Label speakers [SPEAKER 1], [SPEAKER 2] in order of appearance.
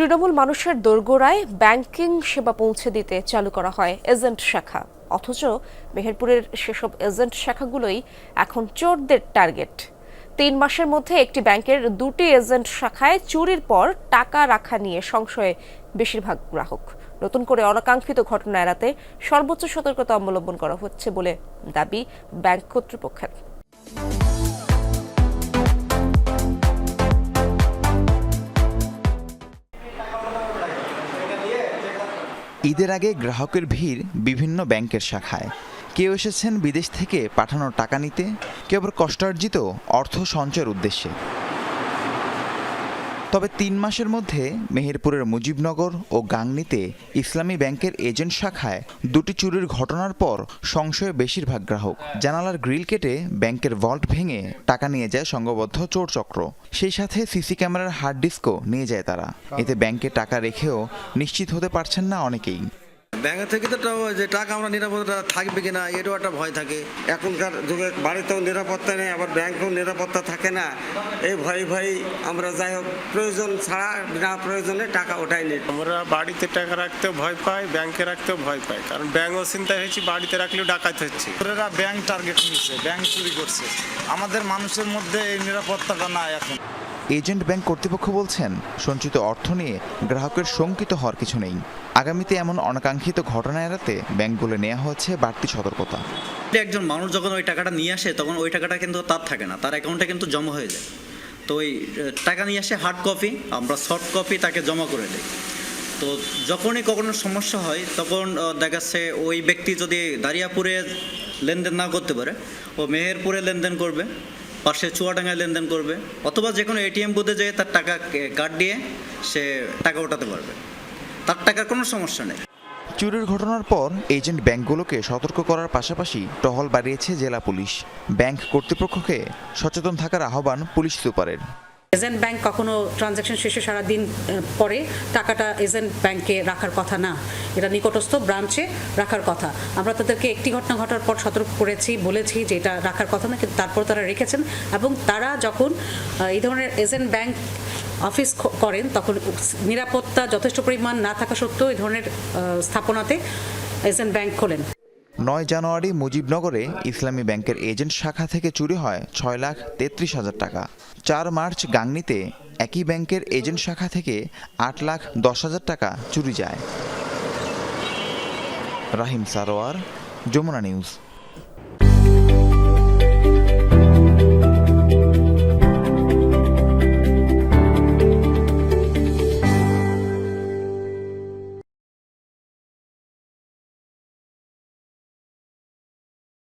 [SPEAKER 1] তৃণমূল মানুষের দোরগোড়ায় ব্যাংকিং সেবা পৌঁছে দিতে চালু করা হয় এজেন্ট শাখা। অথচ মেহেরপুরের সেসব এজেন্ট শাখাগুলোই এখন চোরদের টার্গেট। তিন মাসের মধ্যে একটি ব্যাংকের দুটি এজেন্ট শাখায় চুরির পর টাকা রাখা নিয়ে সংশয়ে বেশিরভাগ গ্রাহক। নতুন করে অনাকাঙ্ক্ষিত ঘটনা এড়াতে সর্বোচ্চ সতর্কতা অবলম্বন করা হচ্ছে বলে দাবি ব্যাংক কর্তৃপক্ষের।
[SPEAKER 2] ঈদের আগে গ্রাহকের ভিড় বিভিন্ন ব্যাংকের শাখায়। কেউ এসেছেন বিদেশ থেকে পাঠানো টাকা নিতে, কেউ আবার কষ্টার্জিত অর্থ সঞ্চয়ের উদ্দেশ্যে। তবে তিন মাসের মধ্যে মেহেরপুরের মুজিবনগর ও গাংনিতে ইসলামী ব্যাংকের এজেন্ট শাখায় দুটি চুরির ঘটনার পর সংশয়ে বেশিরভাগ গ্রাহক। জানালার গ্রিল কেটে ব্যাংকের ভল্ট ভেঙে টাকা নিয়ে যায় সংঘবদ্ধ চোর চক্র সেই সাথে সিসি ক্যামেরার হার্ড ডিস্কও নিয়ে যায় তারা। এতে ব্যাংকে টাকা রেখেও নিশ্চিত হতে পারছেন না অনেকেই।
[SPEAKER 3] ব্যাংক থেকে তো যে টাকা আমরা নিরাপত্তা থাকবে কিনা এটাও একটা ভয় থাকে।
[SPEAKER 4] এখনকার যুগে বাড়িতেও নিরাপত্তা নেই আবার ব্যাংকেও নিরাপত্তা থাকে না। এই ভয় ভয়ে আমরা যাই হোক প্রয়োজন ছাড়া বিনা প্রয়োজনে টাকা ওঠাই নিই।
[SPEAKER 5] আমরা বাড়িতে টাকা রাখতেও ভয় পাই ব্যাংকে রাখতেও ভয় পাই। কারণ ব্যাংকও চিন্তা হয়েছি বাড়িতে রাখলেও ডাকাত হচ্ছে।
[SPEAKER 6] ওরা ব্যাংক টার্গেট নিচ্ছে ব্যাংক চুরি করছে। আমাদের মানুষের মধ্যে এই নিরাপত্তাটা নাই এখন।
[SPEAKER 2] এজেন্ট ব্যাংক কর্তৃপক্ষ বলছেন, সঞ্চিত অর্থ নিয়ে গ্রাহকের শঙ্কিত হওয়ার কিছু নেই। আগামীতে এমন অনাকাঙ্ক্ষিত ঘটনা এড়াতে ব্যাংকগুলো নেওয়া হচ্ছে বাড়তি সতর্কতা।
[SPEAKER 7] একজন মানুষ যখন ওই টাকাটা নিয়ে আসে, তখন ওই টাকাটা কিন্তু তার থাকে না, তার অ্যাকাউন্টে কিন্তু জমা হয়ে যায়। তো ওই টাকা নিয়ে আসে হার্ড কপি আমরা সফট কপি তাকে জমা করে দিই। তো যখনই কখনো সমস্যা হয়, তখন দেখা যাচ্ছে ওই ব্যক্তি যদি দারিয়াপুরে লেনদেন না করতে পারে, ও মেহেরপুরে লেনদেন করবে পাশে চুয়াডাঙ্গায় লেনদেন করবে, অথবা যে কোনো এটিএম বুথে যেয়ে তার টাকা কার্ড দিয়ে সে টাকা ওঠাতে পারবে। তার টাকার কোনো সমস্যা নেই।
[SPEAKER 2] চুরির ঘটনার পর এজেন্ট ব্যাংকগুলোকে সতর্ক করার পাশাপাশি টহল বাড়িয়েছে জেলা পুলিশ। ব্যাংক কর্তৃপক্ষকে সচেতন থাকার আহ্বান পুলিশ সুপারের।
[SPEAKER 8] এজেন্ট ব্যাংক কখনো ট্রানজ্যাকশন শেষে সারাদিন আহ, পরে টাকাটা এজেন্ট ব্যাংকে রাখার কথা না। এটা নিকটস্থ ব্রাঞ্চে রাখার কথা। আমরা তাদেরকে একটি ঘটনা ঘটার পর সতর্ক করেছি বলেছি যে এটা রাখার কথা না কিন্তু তারপর তারা রেখেছেন এবং তারা যখন এই ধরনের এজেন্ট ব্যাংক অফিস করেন তখন নিরাপত্তা যথেষ্ট পরিমাণ না থাকা সত্ত্বেও এই ধরনের স্থাপনাতে এজেন্ট ব্যাংক খোলেন।
[SPEAKER 2] নয় জানুয়ারি মুজিবনগরে ইসলামী ব্যাংকের এজেন্ট শাখা থেকে চুরি হয় ছয় লাখ তেত্রিশ হাজার টাকা। চার মার্চ গাংনিতে একই ব্যাংকের এজেন্ট শাখা থেকে আট লাখ দশ হাজার টাকা চুরি যায়। রাহিম সারোয়ার, যমুনা নিউজ।